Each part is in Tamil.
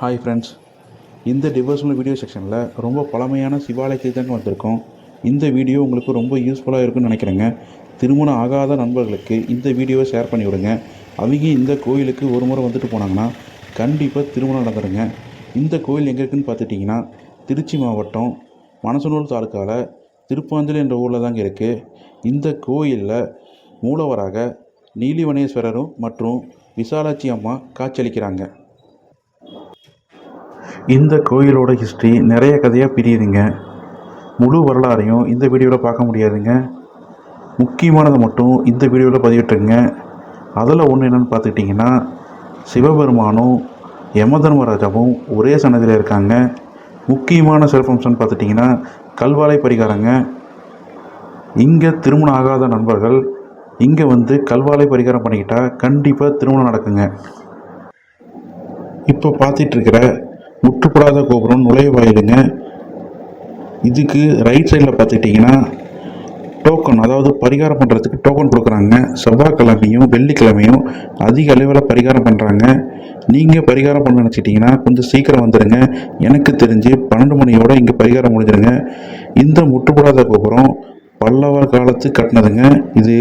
ஹாய் ஃப்ரெண்ட்ஸ் இந்த டிவோஷனல் வீடியோ செக்ஷனில் ரொம்ப பழமையான சிவாலயத்துக்கு தாங்க வந்திருக்கோம் இந்த வீடியோ உங்களுக்கு ரொம்ப யூஸ்ஃபுல்லாக இருக்கும்னு நினைக்கிறேங்க. திருமணம் ஆகாத நண்பர்களுக்கு இந்த வீடியோவை ஷேர் பண்ணி விடுங்க. அவங்க இந்த கோயிலுக்கு ஒரு முறை வந்துட்டு போனாங்கன்னா கண்டிப்பாக திருமணம் நடந்துருங்க. இந்த கோயில் எங்கே இருக்குன்னு பார்த்துட்டிங்கன்னா திருச்சி மாவட்டம் மனசனூர் தாலுக்காவில் திருப்பாஞ்சல் என்ற ஊரில் தாங்க இருக்குது இந்த கோயிலில் மூலவராக நீலிவனேஸ்வரரும் மற்றும் விசாலாட்சி அம்மா காட்சியளிக்கிறாங்க இந்த கோயிலோட ஹிஸ்ட்ரி நிறைய கதையாக பிரியுதுங்க. முழு வரலாறையும் இந்த வீடியோவில் பார்க்க முடியாதுங்க. முக்கியமானதை மட்டும் இந்த வீடியோவில் பதிவிட்டுருங்க. அதில் ஒன்று என்னென்னு பார்த்துக்கிட்டிங்கன்னா சிவபெருமானும் யமதர்மராஜாவும் ஒரே சன்னதியில் இருக்காங்க. முக்கியமான சிறப்பம்சம்னு பார்த்துட்டிங்கன்னா கல்வாலை பரிகாரங்க. இங்கே திருமணம் ஆகாத நண்பர்கள் இங்கே வந்து கல்வாலை பரிகாரம் பண்ணிக்கிட்டால் கண்டிப்பாக திருமணம் நடக்குங்க. இப்போ பார்த்துட்ருக்கிற முற்றுப்படாத கோபுரம் நுழைவாயிடுங்க இதுக்கு ரைட் சைடில் பார்த்துக்கிட்டிங்கன்னா டோக்கன் அதாவது பரிகாரம் பண்ணுறதுக்கு டோக்கன் கொடுக்குறாங்க. செவ்வாய்க்கிழமையும் வெள்ளிக்கிழமையும் அதிக அளவில் பரிகாரம் பண்ணுறாங்க நீங்கள் பரிகாரம் பண்ண நினச்சிட்டிங்கன்னா கொஞ்சம் சீக்கிரம் வந்துடுங்க எனக்கு தெரிஞ்சு பன்னெண்டு மணியோட இங்கே பரிகாரம் முடிஞ்சிருங்க. இந்த முற்றுப்படாத கோபுரம் பல்லவர் காலத்து கட்டினதுங்க. இது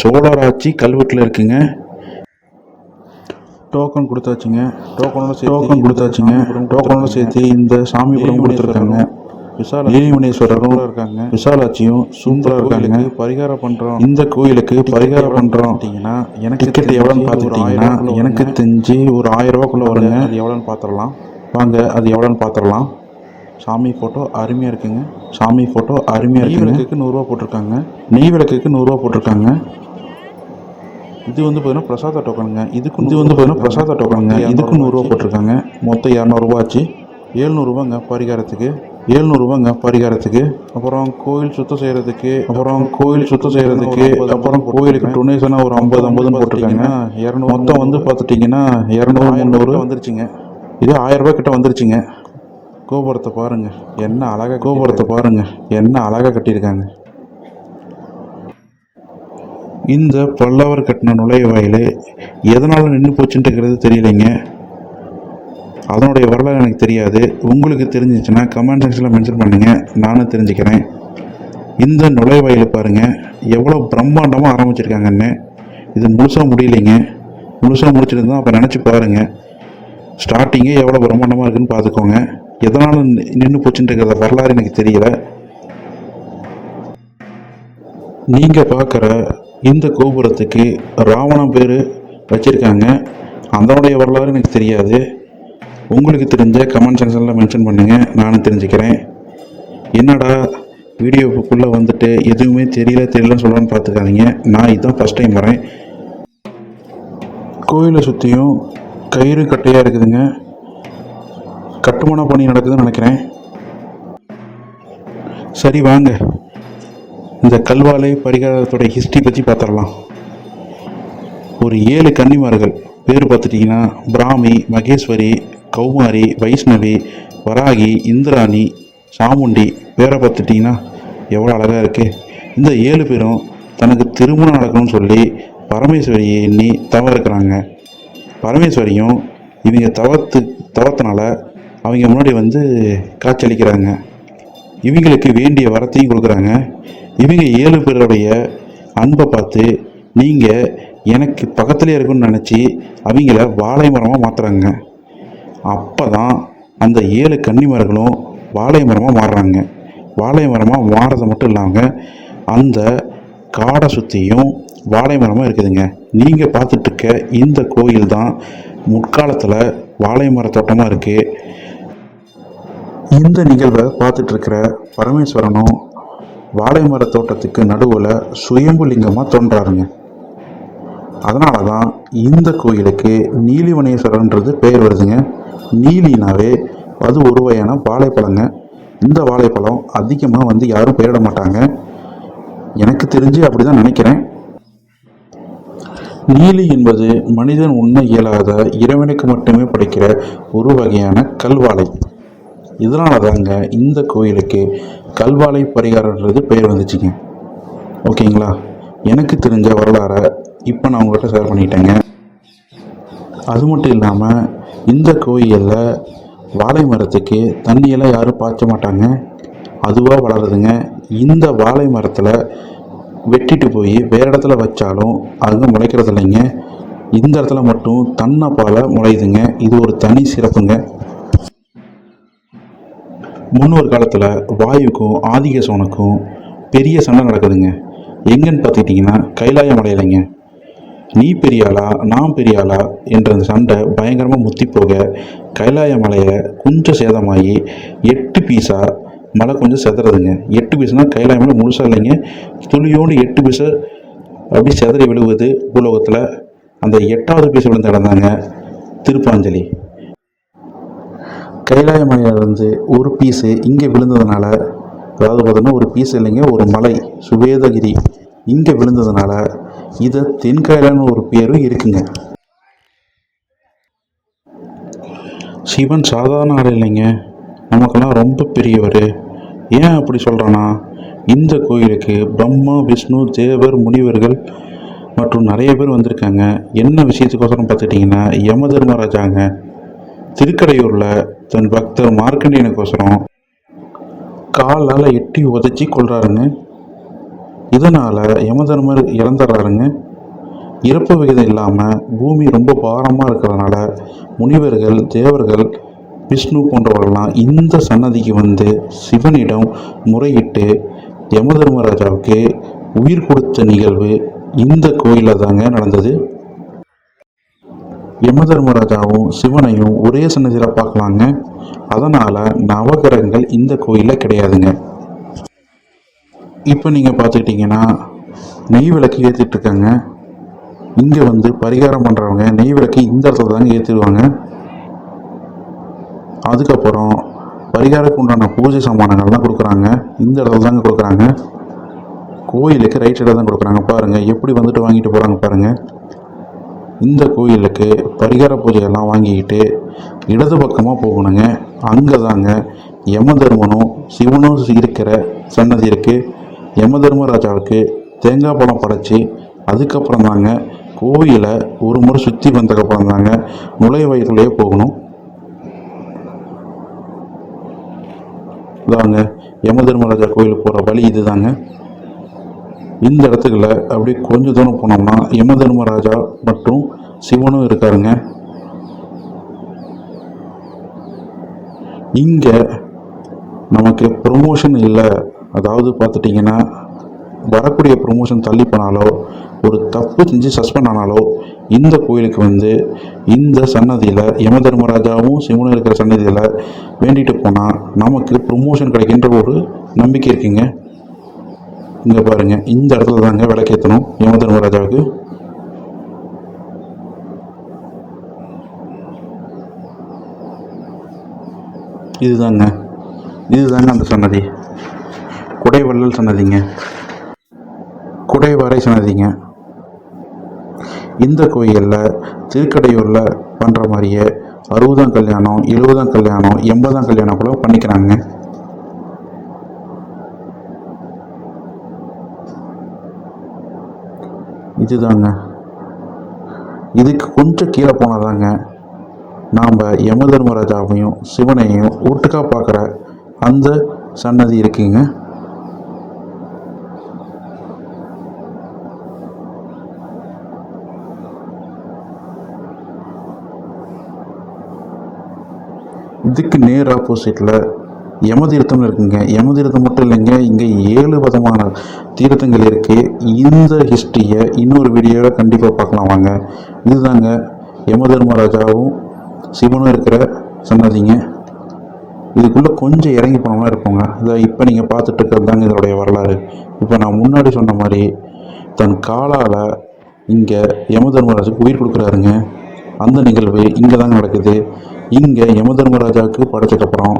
சோழராட்சி கல்வெட்டில் இருக்குங்க. டோக்கன் கொடுத்தாச்சுங்க டோக்கனோட டோக்கன் கொடுத்தாச்சுங்க டோக்கனோட சேர்த்து இந்த சாமி படம் கொடுத்துருக்காங்க. விசால நீலிமணேஸ்வரரும் இருக்காங்க. விசாலாட்சியும் சூப்பராக இருக்காங்க. பரிகாரம் பண்ணுறோம் இந்த கோயிலுக்கு பரிகாரம் பண்ணுறோம் அப்படிங்கன்னா எனக்கு டிக்கெட் எவ்வளோன்னு பார்த்துக்கிட்டிங்கன்னா எனக்கு தெரிஞ்சு ஒரு ஆயிரம் ரூபாக்குள்ளே வருங்க. அது எவ்வளோன்னு பார்த்துடலாம் வாங்க அது எவ்வளோன்னு பார்த்துடலாம் சாமி ஃபோட்டோ அருமையாக இருக்குங்க. சாமி ஃபோட்டோ அருமையாக இருக்கு விளக்குக்கு நூறுரூவா போட்டிருக்காங்க. நெய் விளக்குக்கு நூறுரூவா போட்டிருக்காங்க. இது வந்து பார்த்தீங்கன்னா பிரசாத டோக்கனுங்க இதுக்கு இது வந்து பார்த்தீங்கன்னா பிரசாத டோக்கனுங்க இதுக்கும் நூறுரூவா போட்டிருக்காங்க. மொத்தம் இரநூறுபா ஆச்சு. ஏழ்நூறுபாங்க பரிகாரத்துக்கு. ஏழ்நூறுபாங்க பரிகாரத்துக்கு. அப்புறம் கோயில் சுத்தம் செய்கிறதுக்கு அப்புறம் கோயில் சுத்தம் செய்கிறதுக்கு அப்புறம் கோயிலுக்கு டொனேஷனாக ஒரு ஐம்பது ஐம்பதுன்னு போட்டிருக்காங்க. இரநூறு மொத்தம் வந்து பார்த்துட்டிங்கன்னா இரநூறு முந்நூறு. வந்துருச்சுங்க. இது ஆயிரம் ரூபாய் கிட்ட வந்துருச்சுங்க. கோபுரத்தை பாருங்க. என்ன அழகாக கோபுரத்தை பாருங்க. என்ன அழகாக கட்டியிருக்காங்க. இந்த பல்லவர் கட்டின நுழைவாயில் எதனால் நின்று போச்சுன்ட்டுங்கிறது தெரியலைங்க. அதனுடைய வரலாறு எனக்கு தெரியாது. உங்களுக்கு தெரிஞ்சிச்சுன்னா கமெண்ட் செக்ஷனில் மென்ஷன் பண்ணுங்கள் நானும் தெரிஞ்சுக்கிறேன். இந்த நுழைவாயில் பாருங்கள் எவ்வளோ பிரம்மாண்டமாக ஆரம்பிச்சிருக்காங்கன்னு. இது முழுசாக முடியலைங்க. முழுசாக முடிச்சிருந்தோம் அப்போ நினச்சி பாருங்கள் ஸ்டார்டிங்கே எவ்வளோ பிரம்மாண்டமாக இருக்குன்னு பார்த்துக்கோங்க. எதனால் நின்று போச்சுன்றத வரலாறு எனக்கு தெரியல. நீங்கள் பார்க்குற இந்த கோபுரத்துக்கு ராவணம் பேர் வச்சுருக்காங்க. அதனுடைய வரலாறு எனக்கு தெரியாது. உங்களுக்கு தெரிஞ்ச கமெண்ட் செக்ஷனில் மென்ஷன் பண்ணுங்கள் நானும் தெரிஞ்சுக்கிறேன். என்னடா வீடியோக்குள்ளே வந்துட்டு எதுவுமே தெரியல தெரியலன்னு சொல்லணும்னு பார்த்துக்காதீங்க நான் இதுதான் ஃபஸ்ட் டைம் வரேன். கோயிலை சுற்றியும் கயிறு கட்டையாக இருக்குதுங்க. கட்டுமான பணி நடக்குதுன்னு நினைக்கிறேன். சரி வாங்க. இந்த கல்வாலை பரிகாரத்தோட ஹிஸ்ட்ரி பற்றி பார்த்துடலாம். ஒரு ஏழு கன்னிமார்கள் பேர் பார்த்துட்டிங்கன்னா பிராமி மகேஸ்வரி கௌமாரி வைஷ்ணவி வராகி இந்திராணி சாமுண்டி பேரை பார்த்துட்டிங்கன்னா எவ்வளோ அழகாக இருக்குது இந்த ஏழு பேரும் தனக்கு திருமணம் நடக்கணும்னு சொல்லி பரமேஸ்வரியை எண்ணி தவ இருக்கிறாங்க பரமேஸ்வரியும் இவங்க தவத்து தவத்தினால அவங்க முன்னாடி வந்து காட்சியளிக்கிறாங்க இவங்களுக்கு வேண்டிய வரத்தையும் கொடுக்குறாங்க. இவங்க ஏழு பேருடைய அன்பை பார்த்து நீங்கள் எனக்கு பக்கத்துலேயே இருக்குன்னு நினச்சி அவங்கள வாழை மரமாக மாற்றுறாங்க அப்போ தான் அந்த ஏழு கன்னிமரங்களும் வாழை மரமாக மாறுறாங்க. வாழை மரமாக மாறுறது மட்டும் இல்லாமல் அந்த காடை சுற்றியும் வாழை மரமாக இருக்குதுங்க. நீங்கள் பார்த்துட்ருக்க இந்த கோயில் தான் முற்காலத்தில் வாழை மர தோட்டமாக இருக்குது இந்த நிகழ்வை பார்த்துட்ருக்கிற பரமேஸ்வரனும் வாழை மர தோட்டத்துக்கு நடுவில் சுயம்பு லிங்கமாக தோன்றாருங்க. அதனால தான் இந்த கோயிலுக்கு நீலிவனேஸ்வரன்றது பெயர் வருதுங்க. நீலினாவே அது ஒரு வகையான வாழைப்பழங்க. இந்த வாழைப்பழம் அதிகமாக வந்து யாரும் பெயரிட மாட்டாங்க. எனக்கு தெரிஞ்சு அப்படி தான் நினைக்கிறேன். நீலி என்பது மனிதன் உண்ண இயலாத இறைவனுக்கு மட்டுமே படைக்கிற ஒரு வகையான கல்வாழை. இதனால தாங்க இந்த கோயிலுக்கு கல்வாழை பரிகாரன்றது பெயர் வந்துச்சுங்க. ஓகேங்களா? எனக்கு தெரிஞ்ச வரலாறை இப்போ நான் உங்கள்கிட்ட ஷேர் பண்ணிட்டேங்க. அது மட்டும் இல்லாமல் இந்த கோயிலில் வாழை மரத்துக்கு தண்ணியெல்லாம் யாரும் பாய்ச்ச மாட்டாங்க. அதுவாக வளருதுங்க. இந்த வாழை மரத்தில் வெட்டிட்டு போய் வேறு இடத்துல வச்சாலும் அங்கே முளைக்கிறது இல்லைங்க இந்த இடத்துல மட்டும் தன்னப்பால முளையுதுங்க. இது ஒரு தனி சிறப்புங்க. முன்னொரு காலத்தில் வாயுக்கும் ஆதிக சோனுக்கும் பெரிய சண்டை நடக்குதுங்க. எங்கன்னு பார்த்துக்கிட்டிங்கன்னா கைலாய மலையிலைங்க நீ பெரியாளா நான் என்ற அந்த சண்டை பயங்கரமாக முத்தி போக கைலாய மலையை கொஞ்சம் சேதமாகி எட்டு பீஸாக மலை கொஞ்சம் செதறதுங்க. எட்டு பீஸ்னால் கைலாய மலை முழுசாக இல்லைங்க. துளியோடு எட்டு பீஸை அப்படி செதறி விழுவது பூலோகத்தில் அந்த எட்டாவது பீஸ் விழுந்த இடம் தாங்க திருப்பாஞ்சலி. கைலாய மலையிலிருந்து ஒரு பீஸு இங்கே விழுந்ததுனால அதாவது பார்த்தோன்னா ஒரு பீஸ் இல்லைங்க ஒரு மலை சுவேதகிரி இங்கே விழுந்ததுனால இதை தென்கைலான்னு ஒரு பேரும் இருக்குங்க. சிவன் சாதாரண ஆள் இல்லைங்க. நமக்கெல்லாம் ரொம்ப பெரியவர். ஏன் அப்படி சொல்கிறான்னா இந்த கோயிலுக்கு பிரம்மா விஷ்ணு தேவர் முனிவர்கள் மற்றும் நிறைய பேர் வந்திருக்காங்க. என்ன விஷயத்துக்கோசரம் பார்த்துட்டிங்கன்னா யம தர்மராஜாங்க திருக்கடையூரில் தன் பக்தர் மார்க்கண்டியனுக்கோசரம் காலால் எட்டி உதச்சி கொள்கிறாருங்க இதனால் யமதர்மர் இறந்துடுறாருங்க இறப்பு விகிதம் இல்லாமல் பூமி ரொம்ப பாரமாக இருக்கிறதுனால முனிவர்கள் தேவர்கள் விஷ்ணு போன்றவர்கள்லாம் இந்த சன்னதிக்கு வந்து சிவனிடம் முறையிட்டு யமதர்மராஜாவுக்கு உயிர் கொடுத்த நிகழ்வு இந்த கோயிலில் தாங்க நடந்தது. யமதர்மராஜாவும் சிவனையும் ஒரே சன்னதியில் பார்க்கலாங்க. அதனால் நவகிரகங்கள் இந்த கோயிலில் கிடையாதுங்க. இப்போ நீங்கள் பார்த்துக்கிட்டிங்கன்னா நெய் விளக்கு ஏற்றிட்டு இருக்காங்க இங்கே வந்து பரிகாரம் பண்ணுறவங்க நெய் விளக்கு இந்த இடத்துல தாங்க ஏற்றிடுவாங்க அதுக்கப்புறம் பரிகாரத்துக்கு உண்டான பூஜை சாமானங்கள்லாம் கொடுக்குறாங்க. இந்த இடத்துல தாங்க கொடுக்குறாங்க. கோயிலுக்கு ரைட் சைடாக தான் கொடுக்குறாங்க. பாருங்கள் எப்படி வந்துட்டு வாங்கிட்டு போகிறாங்க பாருங்கள் இந்த கோயிலுக்கு பரிகார பூஜையெல்லாம் வாங்கிக்கிட்டு இடது பக்கமாக போகணுங்க. அங்கே தாங்க யமதர்மனும் சிவனும் இருக்கிற சன்னதி இருக்குது யமதர்மராஜாவுக்கு தேங்காய் பழம் படைச்சி அதுக்கப்புறம் தாங்க கோயிலை ஒரு முறை சுற்றி வந்ததுக்கப்புறம் தாங்க நுழைவாயிலே போகணும். இதாங்க யமதர்மராஜா கோயிலுக்கு போகிற வழி இதுதாங்க. இந்த இடத்துக்குள்ள அப்படியே கொஞ்ச தூரம் போனோம்னா யமதர்மராஜா மற்றும் சிவனும் இருக்காருங்க. இங்கே நமக்கு ப்ரொமோஷன் இல்லை. அதாவது பார்த்துட்டிங்கன்னா வரக்கூடிய ப்ரொமோஷன் தள்ளி போனாலோ ஒரு தப்பு செஞ்சு சஸ்பெண்ட் ஆனாலோ இந்த கோயிலுக்கு வந்து இந்த சன்னதியில் யமதர்மராஜாவும் சிவனும் இருக்கிற சன்னதியில் வேண்டிட்டு போனால் நமக்கு ப்ரொமோஷன் கிடைக்கின்ற ஒரு நம்பிக்கை இருக்குங்க. இங்கே பாருங்கள் இந்த இடத்துல தாங்க விளக்கேற்றணும் யமதர்மராஜாவுக்கு இதுதாங்க இதுதாங்க அந்த சன்னதி. குடைவள்ளல் சன்னதிங்க. குடைவரை சன்னதிங்க. இந்த கோயிலில் திருக்கடையூரில் பண்ணுற மாதிரியே அறுபதாம் கல்யாணம் எழுபதாம் கல்யாணம் எண்பதாம் கல்யாணம் கூட பண்ணிக்கிறாங்க. இதுதாங்க. இதுக்கு கொஞ்சம் கீழே போனாதாங்க நாம் யமதர்மராஜாவையும் சிவனையும் ஒட்டுக்கா பார்க்குற அந்த சன்னதி இருக்குங்க. இதுக்கு நேர் ஆப்போசிட்டில் யமதீர்த்தம்னு இருக்குங்க. யமதீர்த்தம் மட்டும் இல்லைங்க இங்கே ஏழு விதமான தீர்த்தங்கள் இருக்குது இந்த ஹிஸ்ட்ரியை இன்னொரு வீடியோவில் கண்டிப்பாக பார்க்கலாம் வாங்க. இதுதாங்க யமதர்மராஜாவும் சிவனும் இருக்கிற சன்னதிங்க. இதுக்குள்ளே கொஞ்சம் இறங்கி போனோம்னா இருப்போங்க. இதை இப்போ நீங்கள் பார்த்துட்டு இருக்கிறது தாங்க இதனுடைய வரலாறு. இப்போ நான் முன்னாடி சொன்ன மாதிரி தன் காலால் இங்கே யமதர்மராஜுக்கு உயிர் கொடுக்குறாருங்க. அந்த நிகழ்வு இங்கே தாங்க நடக்குது. இங்கே யமதர்மராஜாவுக்கு படைச்சதுக்கப்புறம்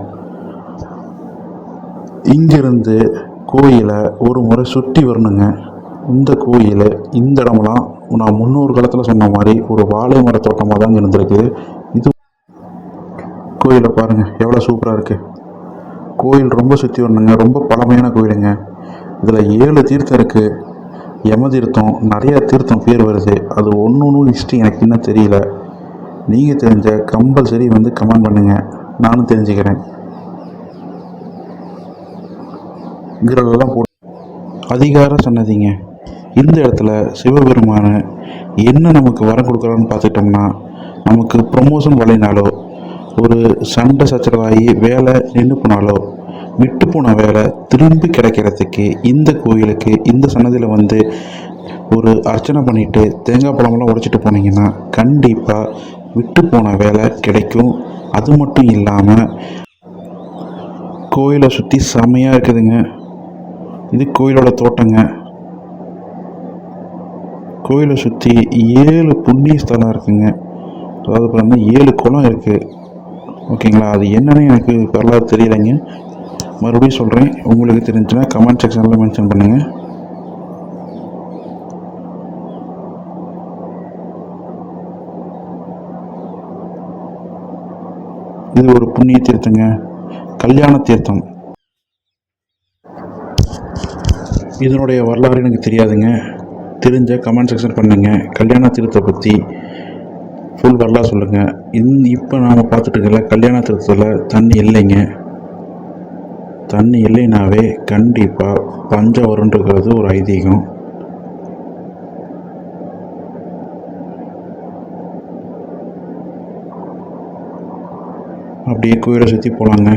இங்கிருந்து கோயிலை ஒரு முறை சுற்றி வரணுங்க. இந்த கோயில் இந்த இடமெல்லாம் நான் முன்னொரு காலத்தில் சொன்ன மாதிரி ஒரு வாழை மர தோட்டமாக தாங்க இருந்திருக்கு. இது கோயிலை பாருங்கள் எவ்வளோ சூப்பராக இருக்குது கோயில் ரொம்ப சுற்றி வரணுங்க ரொம்ப பழமையான கோயிலுங்க. இதில் ஏழு தீர்த்தம் இருக்குது யம தீர்த்தம் நிறையா தீர்த்தம் பேர் வருது. அது ஒன்று ஒன்றும் ஹிஸ்ட்ரி எனக்கு இன்னும் தெரியல. நீங்கள் தெரிஞ்ச கம்பல்சரி வந்து கமெண்ட் பண்ணுங்கள் நானும் தெரிஞ்சுக்கிறேன். விரலெல்லாம் போட்டு அதிகார சன்னதிங்க. இந்த இடத்துல சிவபெருமான என்ன நமக்கு வரம் கொடுக்குறான்னு பார்த்துட்டோம்னா நமக்கு ப்ரொமோஷன் வரலைனாலோ ஒரு சண்டை சச்சரவாகி வேலை நின்று போனாலோ விட்டு போன வேலை திரும்பி கிடைக்கிறதுக்கு இந்த கோயிலுக்கு இந்த சன்னதியில் வந்து ஒரு அர்ச்சனை பண்ணிவிட்டு தேங்காய் பழமெல்லாம் உடைச்சிட்டு போனீங்கன்னா கண்டிப்பாக விட்டு போன வேலை கிடைக்கும். அது மட்டும் இல்லாமல் கோயிலை சுற்றி செமையாக இருக்குதுங்க. இது கோயிலோட தோட்டங்க. கோயிலை சுற்றி ஏழு புண்ணிய ஸ்தலம் இருக்குங்க. அதாவது பார்த்தீங்கன்னா ஏழு குளம் இருக்குது ஓகேங்களா? அது என்னன்னு எனக்கு வரலாறு தெரியலைங்க. மறுபடியும் சொல்கிறேன் உங்களுக்கு தெரிஞ்சுன்னா கமெண்ட் செக்ஷனில் மென்ஷன் பண்ணுங்கள் இது ஒரு புண்ணிய தீர்த்தங்க. கல்யாண தீர்த்தம். இதனுடைய வரலாறு எனக்கு தெரியாதுங்க. தெரிஞ்ச கமெண்ட் செக்ஷன் பண்ணுங்கள் கல்யாண திருத்தை பற்றி ஃபுல் வரலாறு சொல்லுங்கள் இந் இப்போ நாம் பார்த்துட்டுருக்கல கல்யாண திருத்தத்தில் தண்ணி இல்லைங்க. தண்ணி இல்லைனாவே கண்டிப்பாக பஞ்சம் வருன்றது ஒரு ஐதீகம். அப்படியே கோயிலை சுற்றி போகலாங்க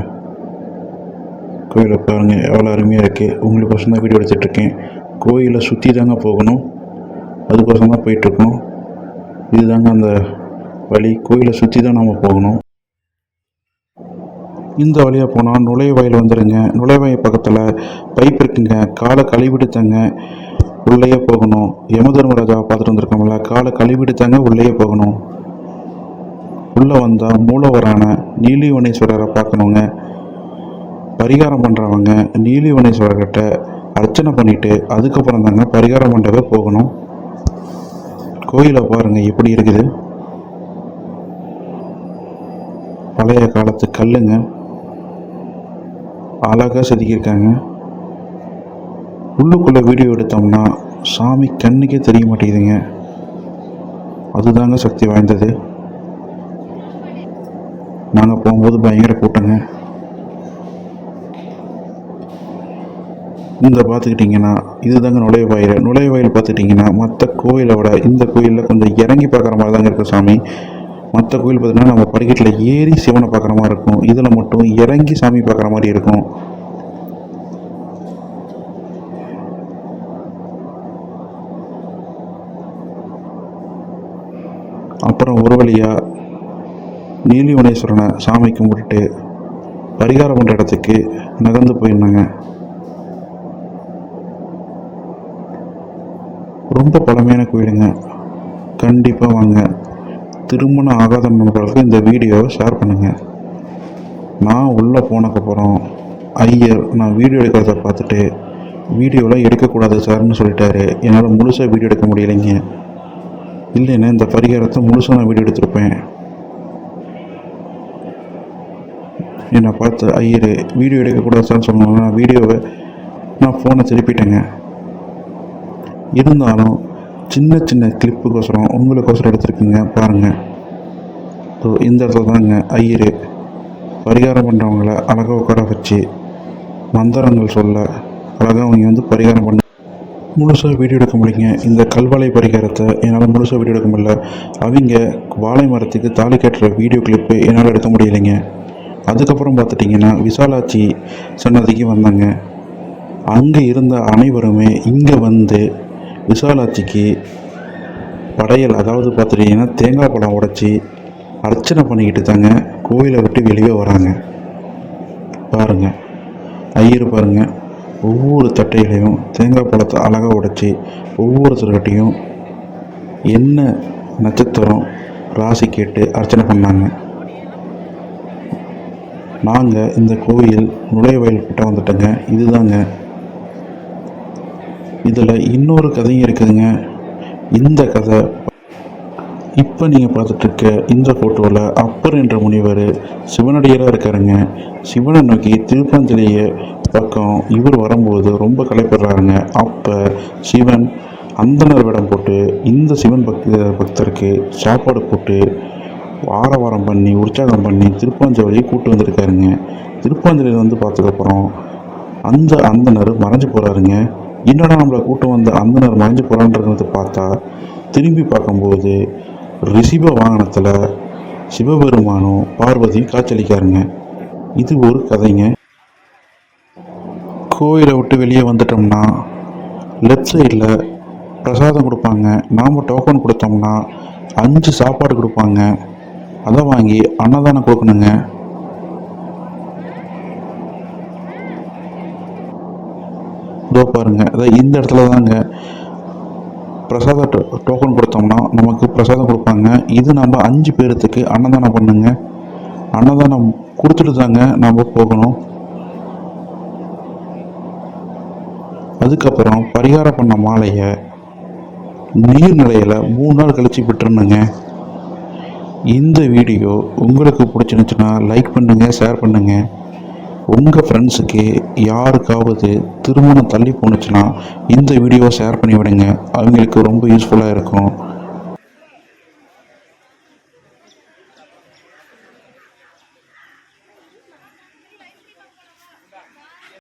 கோயிலை பாருங்கள் எவ்வளோ அருமையாக இருக்குது உங்களுக்கோசம் தான் வீடியோ எடுத்துகிட்ருக்கேன் கோயிலை சுற்றி தாங்க போகணும். அதுக்கோசம் தான் போயிட்டுருக்கோம் இதுதாங்க அந்த வழி. கோயிலை சுற்றி தான் நாம் போகணும். இந்த வழியாக போனால் நுழைவாயில் வந்துடுங்க நுழைவாயில் பக்கத்தில் பைப் இருக்குங்க. காலை கழுவிடுத்தாங்க உள்ளேயே போகணும். யமதர்மராஜாவை பார்த்துட்டு வந்திருக்கோம்ல காலை கழுவிடுத்தாங்க உள்ளேயே போகணும். உள்ளே வந்தால் மூலவரான நீலிவனேஸ்வரரை பார்க்கணுங்க. பரிகாரம் பண்ணுறவங்க நீலிவனேஸ்வரர்கிட்ட அர்ச்சனை பண்ணிவிட்டு அதுக்கப்புறம் தாங்க பரிகாரம் பண்ணுறவே போகணும். கோயிலை பாருங்கள் எப்படி இருக்குது. பழைய காலத்து கல்லுங்க. அழகாக செதுக்கியிருக்காங்க. உள்ளுக்குள்ளே வீடியோ எடுத்தோம்னா சாமி கண்ணுக்கே தெரிய மாட்டேங்குதுங்க. அதுதாங்க சக்தி வாய்ந்தது. நாங்கள் போகும்போது பயங்கர கூட்டங்க. இந்த பார்த்துக்கிட்டிங்கன்னா இதுதாங்க நுழைவாயில் நுழைவாயில் பார்த்துக்கிட்டிங்கன்னா மற்ற கோயிலை விட இந்த கோயிலில் கொஞ்சம் இறங்கி பார்க்குற மாதிரி தாங்க இருக்குது சாமி. மற்ற கோயில் பார்த்தீங்கன்னா நம்ம படிக்கட்டில் ஏறி சிவனை பார்க்குற மாதிரி இருக்கும். இதில் மட்டும் இறங்கி சாமி பார்க்குற மாதிரி இருக்கும். அப்புறம் ஒரு வழியாக நீலிவனேஸ்வரனை சாமி கும்பிட்டுட்டு பரிகாரம் பண்ணுற இடத்துக்கு நகர்ந்து போயிருந்தாங்க. ரொம்ப பழமையான கோயிலுங்க. கண்டிப்பாக வாங்க. திருமணம் ஆகாத நண்பர்களுக்கு இந்த வீடியோவை ஷேர் பண்ணுங்கள் நான் உள்ளே போனக்கப்புறம் ஐயர் நான் வீடியோ எடுக்கிறத பார்த்துட்டு வீடியோலாம் எடுக்கக்கூடாது சார்னு சொல்லிட்டாரு. என்னால் முழுசாக வீடியோ எடுக்க முடியலைங்க. இல்லைன்னா இந்த பரிகாரத்தை முழுசாக நான் வீடியோ எடுத்திருப்பேன். என்னை பார்த்து ஐயர் வீடியோ எடுக்கக்கூடாது சார்னு சொன்னாங்க நான் வீடியோவை நான் ஃபோனை திருப்பிட்டேங்க. இருந்தாலும் சின்ன சின்ன கிளிப்புக்கோசரம் உங்களுக்கோசரம் எடுத்துருக்குங்க பாருங்கள் ஸோ இந்த இடத்துல தாங்க ஐயர் பரிகாரம் பண்ணுறவங்கள அழகாக உட்கார வச்சு மந்திரங்கள் சொல்ல அழகாக அவங்க வந்து பரிகாரம் பண்ண முழுசாக வீடியோ எடுக்க முடியுங்க இந்த கல்வாழை பரிகாரத்தை என்னால் முழுசாக வீடியோ எடுக்க முடியல. அவங்க வாழை மரத்துக்கு தாலி கட்டுற வீடியோ கிளிப்பு என்னால் எடுக்க முடியலைங்க. அதுக்கப்புறம் பார்த்துட்டிங்கன்னா விசாலாட்சி சன்னதிக்கு வந்தாங்க. அங்கே இருந்த அனைவருமே இங்கே வந்து விசாலாட்சிக்கு படையல் அதாவது பார்த்துட்டிங்கன்னா தேங்காய் பழம் உடைச்சி அர்ச்சனை பண்ணிக்கிட்டு தாங்க கோயிலை விட்டு வெளியே வராங்க. பாருங்கள் ஐயர் பாருங்கள் ஒவ்வொரு தட்டையிலையும் தேங்காய் பழத்தை அழகாக உடைச்சி ஒவ்வொருத்தர்கிட்டையும் என்ன நட்சத்திரம் ராசி கேட்டு அர்ச்சனை பண்ணாங்க. நாங்கள் இந்த கோயில் நுழைவாயில் கிட்ட வந்துட்டோங்க. இதுதாங்க இதில் இன்னொரு கதையும் இருக்குதுங்க. இந்த கதை இப்போ நீங்கள் பார்த்துட்ருக்க இந்த ஃபோட்டோவில் அப்பர் என்ற முனிவர் சிவனடியராக இருக்காருங்க. சிவனை நோக்கி திருப்பஞ்சலிய பக்கம் இவர் வரும்போது ரொம்ப கலைப்படுறாருங்க அப்போ சிவன் அந்தனர் வேடம் போட்டு இந்த சிவன் பக்த பக்தருக்கு சாப்பாடு போட்டு வாரம் பண்ணி உற்சாகம் பண்ணி திருப்பாஞ்சோலையை கூட்டு வந்திருக்காருங்க. திருப்பாஞ்சலியில் வந்து பார்த்ததுக்கப்புறம் அந்த அந்தனர் மறைஞ்சு போகிறாருங்க என்னடா நம்மளை கூட்டம் வந்த அந்தனர் மறைஞ்சு போகிறான்றது பார்த்தா திரும்பி பார்க்கும்போது ரிஷிப வாகனத்தில் சிவபெருமானும் பார்வதியும் காட்சியளிக்காருங்க இது ஒரு கதைங்க. கோயிலை விட்டு வெளியே வந்துட்டோம்னா லெஃப்ட் சைடில் பிரசாதம் கொடுப்பாங்க. நாம் டோக்கன் கொடுத்தோம்னா அஞ்சு சாப்பாடு கொடுப்பாங்க. அதை வாங்கி அன்னதானம் கொடுக்கணுங்க. இதோ பாருங்க. அதாவது இந்த இடத்துல தாங்க பிரசாத டோ- டோக்கன் கொடுத்தோம்னா நமக்கு பிரசாதம் கொடுப்பாங்க. இது நம்ம அஞ்சு பேர்த்துக்கு அன்னதானம் பண்ணுங்க. அன்னதானம் கொடுத்துட்டு தாங்க நம்ம போகணும். அதுக்கப்புறம் பரிகாரம் பண்ண மாலையை நீர்நிலையில் மூணு நாள் கழிச்சு விட்டுருணுங்க இந்த வீடியோ உங்களுக்கு பிடிச்சிருந்துச்சுன்னா லைக் பண்ணுங்கள் ஷேர் பண்ணுங்கள் உங்கள் ஃப்ரெண்ட்ஸுக்கு யாருக்காவது திருமணம் தள்ளி போணுச்சுன்னா இந்த வீடியோவை ஷேர் பண்ணி விடுங்க அவங்களுக்கு ரொம்ப யூஸ்ஃபுல்லாக இருக்கும்.